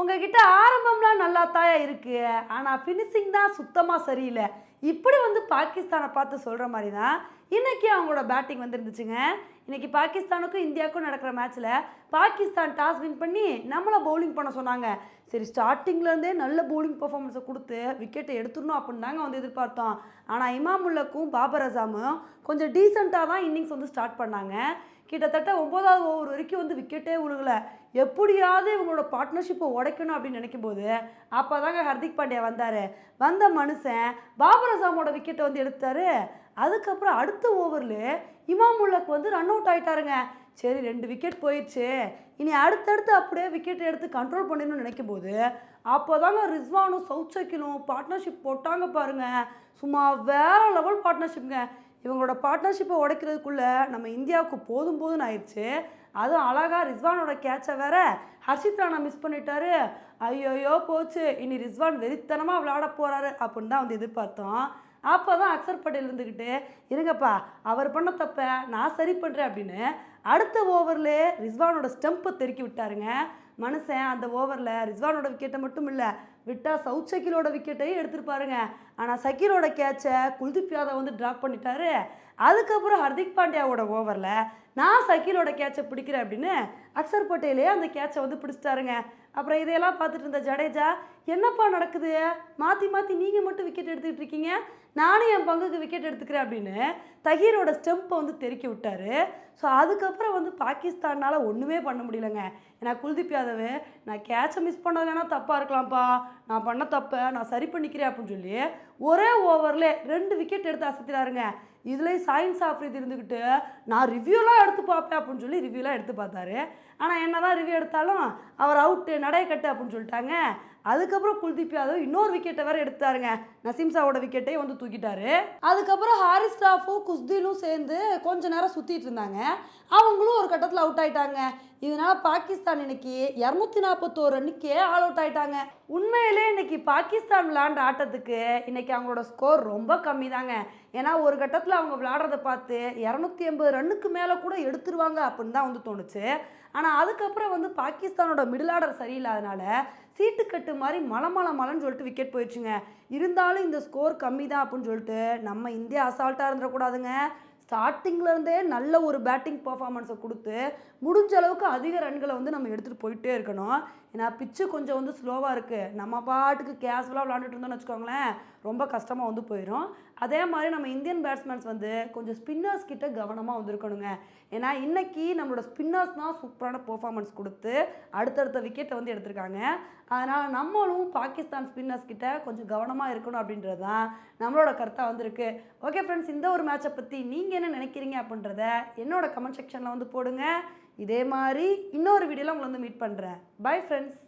உங்ககிட்ட ஆரம்பம்லாம் நல்லா தாயா இருக்கு. ஆனால் ஃபினிஷிங் தான் சுத்தமாக சரியில்லை. இப்படி வந்து பாகிஸ்தானை பார்த்து சொல்கிற மாதிரி தான் இன்றைக்கி அவங்களோட பேட்டிங் வந்துருந்துச்சுங்க. இன்றைக்கி பாகிஸ்தானுக்கும் இந்தியாவுக்கும் நடக்கிற மேட்ச்சில் பாகிஸ்தான் டாஸ் வின் பண்ணி நம்மளை பவுலிங் பண்ண சொன்னாங்க. சரி ஸ்டார்டிங்லேருந்தே நல்ல பவுலிங் பர்ஃபார்மன்ஸை கொடுத்து விக்கெட்டை எடுத்துடணும் அப்படின்னு தாங்க வந்து எதிர்பார்த்தோம். ஆனால் இமாமுல்லக்கும் பாபர் அசாமும் கொஞ்சம் டீசெண்டாக தான் இன்னிங்ஸ் வந்து ஸ்டார்ட் பண்ணாங்க. கிட்டத்தட்ட ஒன்பதாவது ஓவர் வரைக்கும் வந்து விக்கெட்டே உழுகல. எப்படியாவது இவங்களோட பார்ட்னர்ஷிப்பை உடைக்கணும் அப்படின்னு நினைக்கும் போது அப்போ தாங்க ஹர்திக் பாண்டியா வந்தார். வந்த மனுஷன் பாபர் அசாமோட விக்கெட்டை வந்து எடுத்தாரு. அதுக்கப்புறம் அடுத்த ஓவரில் இமாமுல்லக் வந்து ரன் அவுட் ஆயிட்டாருங்க. சரி ரெண்டு விக்கெட் போயிடுச்சு இனி அடுத்தடுத்து அப்படியே விக்கெட் எடுத்து கண்ட்ரோல் பண்ணிடணும்னு நினைக்கும் போது அப்போ தாங்க ரிஸ்வானும் சவுச்சக்கிலும் பார்ட்னர்ஷிப் போட்டாங்க பாருங்க. சும்மா வேற லெவல் பார்ட்னர்ஷிப்ங்க இவங்களோட பார்ட்னர்ஷிப்பை உடைக்கிறதுக்குள்ளே நம்ம இந்தியாவுக்கு போதும் போதுன்னு ஆயிடுச்சு. அதுவும் அழகா ரிஸ்வானோட கேட்சை வேற ஹர்ஷித் ராணா மிஸ் பண்ணிட்டாரு. ஐயோயோ போச்சு. இனி ரிஸ்வான் வெறித்தனமாக விளையாட போகிறாரு அப்படின்னு தான் வந்து எதிர்பார்த்தோம். அப்போ தான் அக்சர் பட்டேல் இருந்துக்கிட்டு இருங்கப்பா அவர் பண்ண தப்ப நான் சரி பண்ணுறேன் அப்படின்னு அடுத்த ஓவரில் ரிஸ்வானோட ஸ்டெம்பை தெருக்கி விட்டாருங்க. மனுஷன் அந்த ஓவரில் ரிஸ்வானோட விக்கெட்டை மட்டும் இல்லை விட்டால் சவுத் சக்கீலோட விக்கெட்டையும் எடுத்துருப்பாருங்க ஆனால் சக்கீலோட கேட்சை குல்தீப் யாதவ் வந்து ட்ராப் பண்ணிட்டாரு. அதுக்கப்புறம் ஹர்திக் பாண்டியாவோட ஓவரில் நான் சக்கீலோட கேட்சை பிடிக்கிறேன் அப்படின்னு அக்சர் பட்டேலே அந்த கேட்சை வந்து பிடிச்சிட்டாருங்க. அப்புறம் இதையெல்லாம் பார்த்துட்டு இருந்த ஜடேஜா என்னப்பா நடக்குது? மாற்றி மாற்றி நீங்கள் மட்டும் விக்கெட் எடுத்துக்கிட்டு இருக்கீங்க. நானும் என் பங்குக்கு விக்கெட் எடுத்துக்கிறேன் அப்படின்னு தஹீரோட ஸ்டெம்பை வந்து தெருக்கி விட்டாரு. ஸோ அதுக்கப்புறம் வந்து பாகிஸ்தானால் ஒன்றுமே பண்ண முடியலங்க. ஏன்னா குல்தீப் யாதவ் நான் கேட்சை மிஸ் பண்ணது வேணால் தப்பாக இருக்கலாம்ப்பா. நான் பண்ண தப்பை நான் சரி பண்ணிக்கிறேன் அப்படின்னு சொல்லி ஒரே ஓவரில் ரெண்டு விக்கெட் எடுத்து அசத்தினாருங்க. இதுலேயும் சயின்ஸ் ஆஃப்ரித் இருந்துக்கிட்டு நான் ரிவ்யூலாம் எடுத்து பார்ப்பேன் அப்படின்னு சொல்லி ரிவ்யூலாம் எடுத்து பார்த்தாரு. ஆனால் என்ன தான் ரிவ்யூ எடுத்தாலும் அவர் அவுட்டு நடைய கட்டு அப்படின்னு சொல்லிட்டாங்க. அதுக்கப்புறம் குல்தீப் யாதவ் இன்னொரு விக்கெட்டை வேற எடுத்தாருங்க நசீம்சாவோட விக்கெட்டையும் வந்து தூக்கிட்டாரு. அதுக்கப்புறம் ஹாரிஸ் ஸ்டாஃபும் குஸ்தீலும் சேர்ந்து கொஞ்ச நேரம் சுற்றிட்டு இருந்தாங்க. அவங்களும் ஒரு கட்டத்தில் அவுட் ஆயிட்டாங்க. இதனால் பாகிஸ்தான் இன்னைக்கு இரநூத்தி நாற்பத்தோரு ரன்னுக்கே ஆல் அவுட் ஆயிட்டாங்க. உண்மையிலே இன்னைக்கு பாகிஸ்தான் விளையாண்ட ஆட்டத்துக்கு இன்னைக்கு அவங்களோட ஸ்கோர் ரொம்ப கம்மி தாங்க ஏன்னா ஒரு கட்டத்தில் அவங்க விளையாடுறத பார்த்து இரநூத்தி எண்பது ரன்னுக்கு மேலே கூட எடுத்துருவாங்க அப்படின்னு தான் வந்து தோணுச்சு. ஆனால் அதுக்கப்புறம் வந்து பாகிஸ்தானோட மிடில் ஆர்டர் சரியில்லாதனால சீட்டுக்கட்டு மாதிரி மலை மலை மலைன்னு சொல்லிட்டு விக்கெட் போயிடுச்சுங்க. இருந்தாலும் இந்த ஸ்கோர் கம்மி தான் அப்படின்னு சொல்லிட்டு நம்ம இந்தியா அசால்ட்டாக இருந்துடக்கூடாதுங்க. ஸ்டார்டிங்லேருந்தே நல்ல ஒரு பேட்டிங் பர்ஃபார்மன்ஸை கொடுத்து முடிஞ்ச அளவுக்கு அதிக ரன்களை வந்து நம்ம எடுத்துகிட்டு போயிட்டே இருக்கணும். ஏன்னா பிச்சு கொஞ்சம் வந்து ஸ்லோவாக இருக்குது நம்ம பாட்டுக்கு கேஷுவலாக விளாண்டுட்டு இருந்தோம்னு வச்சுக்கோங்களேன் ரொம்ப கஷ்டமாக வந்து போயிடும் அதே மாதிரி நம்ம இந்தியன் பேட்ஸ்மேன்ஸ் வந்து கொஞ்சம் ஸ்பின்னர்ஸ் கிட்ட கவனமாக வந்திருக்கணுங்க. ஏன்னா இன்னைக்கு நம்மளோட ஸ்பின்னர்ஸ் தான் சூப்பரான பெர்ஃபார்மன்ஸ் கொடுத்து அடுத்தடுத்த விக்கெட்டை வந்து எடுத்திருக்காங்க. அதனால் நம்மளும் பாகிஸ்தான் ஸ்பின்னர்ஸ் கிட்ட கொஞ்சம் கவனமாக இருக்கணும் அப்படின்றது தான் நம்மளோட கருத்தாக வந்திருக்கு. ஓகே ஃப்ரெண்ட்ஸ் இந்த ஒரு மேட்சை பற்றி நீங்கள் என்ன நினைக்கிறீங்க அப்படின்றத என்னோட கமெண்ட் செக்ஷனில் வந்து போடுங்க. இதே மாதிரி இன்னொரு வீடியோவில் உங்களை வந்து மீட் பண்ணுறேன் பை ஃப்ரெண்ட்ஸ்